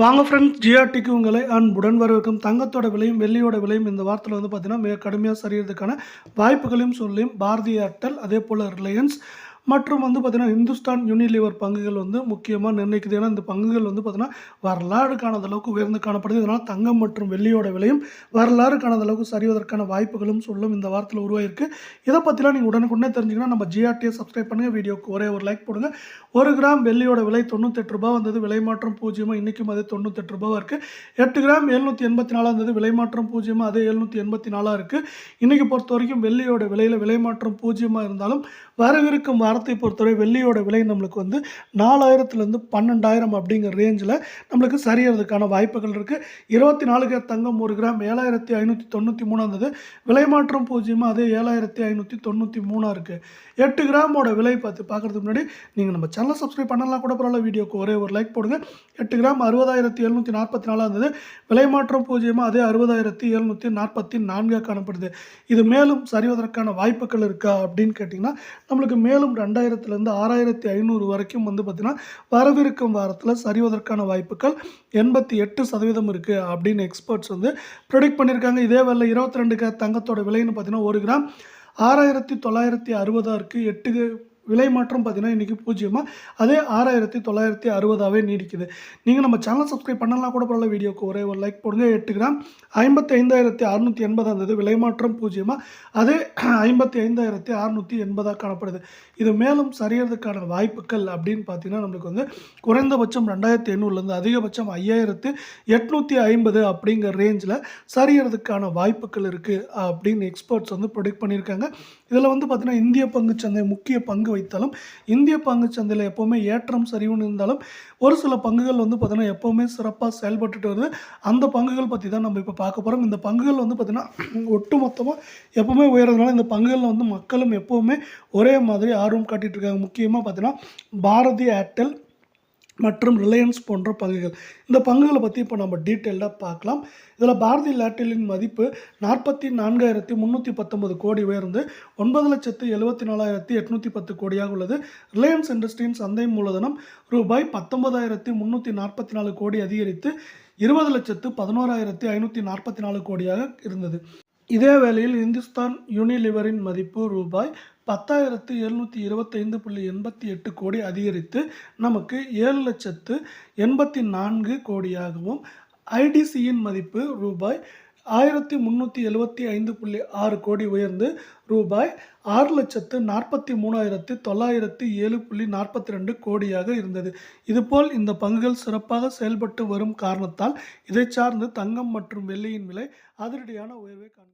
வாங்க ஃப்ரெண்ட்ஸ் ஜிஆர்டிக்கு உங்களை அன்புடன் வரவேற்கும். தங்கத்தோட விலையும் வெள்ளியோட விலையும் இந்த வாரத்தில் வந்து பார்த்தீங்கன்னா மிக கடுமையாக சரியறதுக்கான வாய்ப்புகளையும் சொல்லியும் பாரதிய ஏர்டெல் அதே போல் ரிலையன்ஸ் மற்றும் வந்து பார்த்திங்கன்னா இந்துஸ்தான் யூனிலிவர் பங்குகள் வந்து முக்கியமாக நிர்ணயிக்குது. ஏன்னா இந்த பங்குகள் வந்து பார்த்திங்கன்னா வரலாறு காணாத அளவுக்கு உயர்ந்து காணப்படுது. இதனால் தங்கம் மற்றும் வெள்ளியோட விலையும் வரலாறு காணாத அளவுக்கு சரிவதற்கான வாய்ப்புகளும் சொல்லும் இந்த வாரத்தில் உருவாயிருக்கு. இதை பற்றிலாம் நீங்கள் உடனுக்குடனே தெரிஞ்சுக்கணும் நம்ம ஜிஆர்டியை சப்ஸ்கிரைப் பண்ணுங்கள் வீடியோக்கு ஒரே ஒரு லைக் போடுங்க. ஒரு கிராம் வெள்ளியோட விலை தொண்ணூத்தெட்டு ரூபா வந்தது. விலை மாற்றம் பூஜ்ஜியமாக இன்றைக்கும் அது தொண்ணூத்தெட்டு ரூபாவாக இருக்குது எட்டு கிராம் எழுநூற்றி எண்பத்தி நாலாக இருந்தது விலை மாற்றம் பூஜ்ஜியமாக அதே எழுநூற்றி எண்பத்தி நாலாக இருக்குது இன்றைக்கி பொறுத்த வரைக்கும் வெள்ளியோட விலையில் விலை மாற்றம் பூஜ்ஜியமாக இருந்தாலும் வரவிருக்கும் வாரத்தை பொறுத்தவரை வெள்ளியோட விலை நம்மளுக்கு வந்து நாலாயிரத்துலேருந்து பன்னெண்டாயிரம் அப்படிங்கிற ரேஞ்சில் நம்மளுக்கு சரியறதுக்கான வாய்ப்புகள் இருக்குது இருபத்தி நாலு கேர் தங்கம் ஒரு கிராம் ஏழாயிரத்தி ஐநூற்றி தொண்ணூற்றி மூணாக இருந்தது விலை மாற்றம் பூஜ்ஜியமாக அதே ஏழாயிரத்தி ஐநூற்றி தொண்ணூற்றி மூணாக இருக்குது எட்டு கிராமோட விலை பார்த்து பார்க்குறதுக்கு முன்னாடி நீங்கள் நம்ம சேனலை சப்ஸ்கிரைப் பண்ணலாம் கூட பரவாயில்ல. வீடியோக்கு ஒரே ஒரு லைக் போடுங்க. எட்டு கிராம் அறுபதாயிரத்தி எழுநூற்றி நாற்பத்தி நாலாக இருந்தது விலை மாற்றம் பூஜ்ஜியமாக அதே அறுபதாயிரத்தி எழுநூற்றி நாற்பத்தி நான்காக காணப்படுது. இது மேலும் சரிவதற்கான வாய்ப்புகள் இருக்கா அப்படின்னு கேட்டிங்கன்னா நம்மளுக்கு மேலும் ரெண்டாயிரத்துலேருந்து ஆறாயிரத்தி ஐநூறு வரைக்கும் வந்து பார்த்திங்கன்னா வரவிருக்கும் வாரத்தில் சரிவதற்கான வாய்ப்புகள் எண்பத்தி எட்டு சதவீதம் இருக்குது அப்படின்னு எக்ஸ்பர்ட்ஸ் வந்து ப்ரொடிக்ட் பண்ணியிருக்காங்க. இதே வேலை இருபத்தி ரெண்டு தங்கத்தோட விலைன்னு பார்த்தீங்கன்னா ஒரு கிராம் ஆறாயிரத்தி தொள்ளாயிரத்தி அறுபதாக இருக்குது எட்டு விலை மாற்றம் பார்த்தீங்கன்னா இன்றைக்கி பூஜ்ஜியமாக அதே ஆறாயிரத்தி தொள்ளாயிரத்தி அறுபதாகவே நீடிக்குது. நீங்கள் நம்ம சேனல் சப்ஸ்கிரைப் பண்ணலாம் கூட பரவாயில்ல வீடியோக்கு ஒரே ஒரு லைக் போடுங்க. எட்டு கிராம் ஐம்பத்தி ஐந்தாயிரத்தி அறுநூற்றி எண்பதாக இருந்தது விலை மாற்றம் பூஜ்ஜியமாக அதே ஐம்பத்தி ஐந்தாயிரத்தி அறுநூற்றி எண்பதாக காணப்படுது. இது மேலும் சரியறதுக்கான வாய்ப்புகள் அப்படின்னு பார்த்தீங்கன்னா நம்மளுக்கு வந்து குறைந்தபட்சம் ரெண்டாயிரத்தி எண்ணூறுலேருந்து அதிகபட்சம் ஐயாயிரத்து எட்நூற்றி ஐம்பது அப்படிங்கிற ரேஞ்சில் சரியறதுக்கான வாய்ப்புகள் இருக்குது அப்படின்னு எக்ஸ்பர்ட்ஸ் வந்து ப்ரொடிக்ட் பண்ணியிருக்காங்க. இதில் வந்து பார்த்திங்கன்னா இந்திய பங்கு சந்தை முக்கிய பங்கு வைத்தாலும் இந்திய பங்குச்சந்தையில் எப்போவுமே ஏற்றம் சரிவுன்னு இருந்தாலும் ஒரு சில பங்குகள் வந்து பார்த்திங்கன்னா எப்போவுமே சிறப்பாக செயல்பட்டுட்டு வருது. அந்த பங்குகள் பற்றி தான் நம்ம இப்போ பார்க்க போகிறோம் இந்த பங்குகள் வந்து பார்த்திங்கன்னா ஒட்டு மொத்தமாக எப்போவுமே உயர்றதுனால இந்த பங்குகளில் வந்து மக்களும் எப்போவுமே ஒரே மாதிரி ஆர்வம் காட்டிகிட்டு இருக்காங்க. முக்கியமாக பார்த்தீங்கன்னா பாரதி ஏர்டெல் மற்றும் ரிலையன்ஸ் போன்ற பங்குகள். இந்த பங்குகளை பற்றி இப்போ நம்ம டீட்டெயிலாக பார்க்கலாம். இதில் பாரதி லேட்டலின் மதிப்பு நாற்பத்தி நான்காயிரத்தி முந்நூற்றி பத்தொன்பது கோடி உயர்ந்து ஒன்பது லட்சத்து எழுபத்தி நாலாயிரத்தி எட்நூற்றி பத்து கோடியாக உள்ளது. ரிலையன்ஸ் இண்டஸ்ட்ரியின் சந்தை மூலதனம் ரூபாய் பத்தொன்பதாயிரத்தி முந்நூற்றி நாற்பத்தி நாலு கோடி அதிகரித்து இருபது லட்சத்து பதினோராயிரத்தி ஐநூற்றி நாற்பத்தி நாலு கோடியாக இருந்தது. இதே வேளையில் இந்துஸ்தான் யூனிலிவரின் மதிப்பு ரூபாய் பத்தாயிரத்து எழுநூற்றி இருபத்தைந்து புள்ளி எண்பத்தி எட்டு கோடி அதிகரித்து நமக்கு ஏழு லட்சத்து எண்பத்தி நான்கு கோடியாகவும் ஐடிசியின் மதிப்பு ரூபாய் ஆயிரத்தி முந்நூற்றி எழுபத்தி ஐந்து புள்ளி ஆறு கோடி உயர்ந்து ரூபாய் ஆறு லட்சத்து நாற்பத்தி மூணாயிரத்து தொள்ளாயிரத்து ஏழு புள்ளி நாற்பத்தி ரெண்டு கோடியாக இருந்தது. இதுபோல் இந்த பங்குகள் சிறப்பாக செயல்பட்டு வரும் காரணத்தால் இதை சார்ந்து தங்கம் மற்றும் வெள்ளியின் விலை அதிரடியான உயர்வை காண